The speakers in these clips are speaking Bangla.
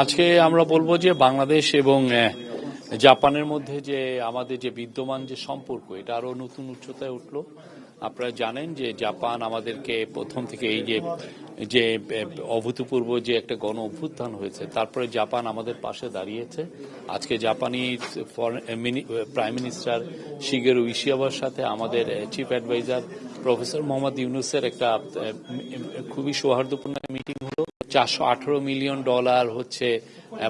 আজকে আমরা বলব যে বাংলাদেশ এবং জাপানের মধ্যে যে আমাদের যে বিদ্যমান যে সম্পর্ক, এটা আরও নতুন উচ্চতায় উঠল। আপনারা জানেন যে জাপান আমাদেরকে প্রথম থেকে এই যে যে অভূতপূর্ব যে একটা গণ অভ্যুত্থান হয়েছে, তারপরে জাপান আমাদের পাশে দাঁড়িয়েছে। আজকে জাপানি প্রাইম মিনিস্টার শিগেরু ইশিয়াবার সাথে আমাদের চিফ অ্যাডভাইজার প্রফেসর মোহাম্মদ ইউনুসের একটা খুবই সৌহার্দ্যপূর্ণ মিটিং হলো। চারশো আঠারো মিলিয়ন ডলার হচ্ছে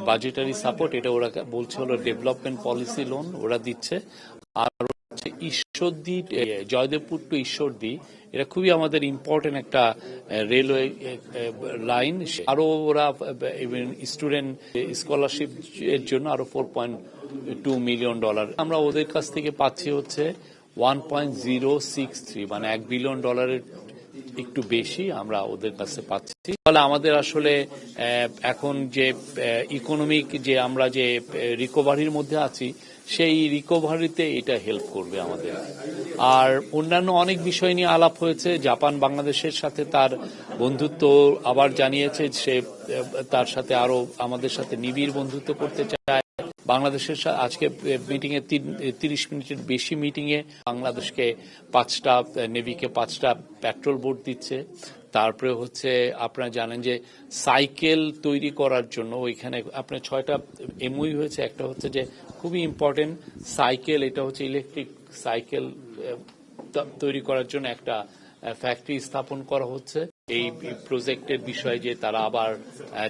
বাজেটারি সাপোর্ট এটা ওরা বলছে হলো ডেভেলপমেন্ট পলিসি লোন ওরা দিচ্ছে। আর হচ্ছে ঈশ্বরদী জয়দেবপুর টু ঈশ্বরদী এটা খুবই আমাদের ইম্পর্টেন্ট একটা রেলওয়ে লাইন আরও ওরা ইভেন স্টুডেন্ট স্কলারশিপ এর জন্য আরও four point two million dollar আমরা ওদের কাছ থেকে পাচ্ছি হচ্ছে one point zero six three মানে এক বিলিয়ন ডলারের একটু বেশি আমরা ওদের কাছে পাচ্ছি। ফলে আমাদের আসলে এখন যে ইকোনমিক যে আমরা যে রিকভারির মধ্যে আছি, সেই রিকভারিতে এটা হেল্প করবে আমাদের। আর অন্যান্য অনেক বিষয় নিয়ে আলাপ হয়েছে। জাপান বাংলাদেশের সাথে তার বন্ধুত্ব আবার জানিয়েছে। সে তার সাথে আরও আমাদের সাথে নিবিড় বন্ধুত্ব করতে চায়। বাংলাদেশের আজকে মিটিং এ, তিরিশ মিনিটের বেশি মিটিং এ বাংলাদেশকে পাঁচটা নেভিকে পাঁচটা পেট্রোল বোট দিচ্ছে। তারপরে হচ্ছে আপনারা জানেন যে সাইকেল তৈরি করার জন্য ওইখানে আপনার ছয়টা এমওই হয়েছে। একটা হচ্ছে যে খুবই ইম্পর্টেন্ট সাইকেল এটা হচ্ছে ইলেকট্রিক সাইকেল তৈরি করার জন্য একটা ফ্যাক্টরি স্থাপন করা হচ্ছে। এই প্রজেক্টের বিষয়ে যে তারা আবার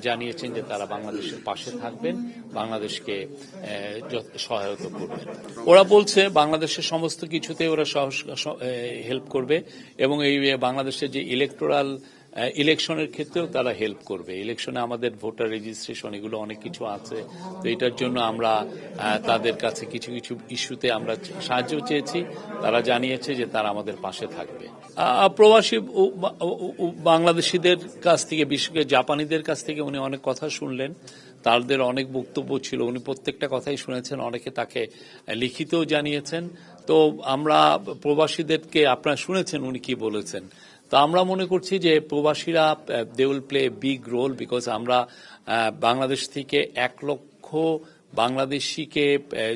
জানিয়েছেন যে তারা বাংলাদেশের পাশে থাকবেন, বাংলাদেশকে সহায়তা করবেন। ওরা বলছে বাংলাদেশের সমস্ত কিছুতে ওরা হেল্প করবে এবং এই বাংলাদেশের যে ইলেকটোরাল ইলেকশনের ক্ষেত্রেও তারা হেল্প করবে। ইলেকশনে আমাদের ভোটার রেজিস্ট্রেশন এগুলো অনেক কিছু আছে। তো এটার জন্য আমরা তাদের কাছে কিছু কিছু ইস্যুতে আমরা সাহায্য চেয়েছি। তারা জানিয়েছে যে তারা আমাদের পাশে থাকবে। প্রবাসী বাংলাদেশিদের কাছ থেকে, বিশেষ করে জাপানিদের কাছ থেকে উনি অনেক কথা শুনলেন। তাদের অনেক বক্তব্য ছিল। উনি প্রত্যেকটা কথাই শুনেছেন। অনেকে তাকে লিখিতও জানিয়েছেন। তো আমরা প্রবাসীদেরকে, আপনারা শুনেছেন উনি কি বলেছেন? তো আমরা মনে করছি যে প্রবাসীরা they will play big role because আমরা বাংলাদেশ থেকে এক লক্ষ বাংলাদেশিকে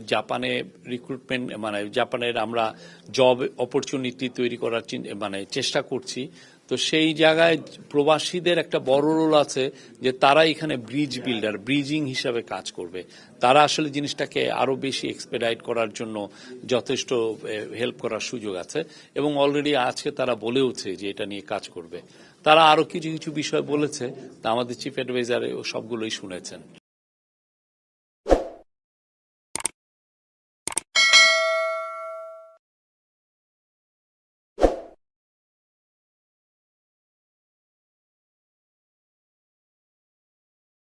জাপানে রিক্রুটমেন্ট মানে জাপানের আমরা জব অপরচুনিটি তৈরি করার মানে চেষ্টা করছি। তো সেই জায়গায় প্রবাসীদের একটা বড় রোল আছে যে তারা এখানে ব্রিজ বিল্ডার ব্রিজিং হিসাবে কাজ করবে। তারা আসলে জিনিসটাকে আরও বেশি এক্সপেডাইট করার জন্য যথেষ্ট হেল্প করার সুযোগ আছে এবং অলরেডি আজকে তারা বলেওছে যে এটা নিয়ে কাজ করবে। তারা আরও কিছু কিছু বিষয় বলেছে, তা আমাদের চিফ অ্যাডভাইজার সবগুলোই শুনেছেন।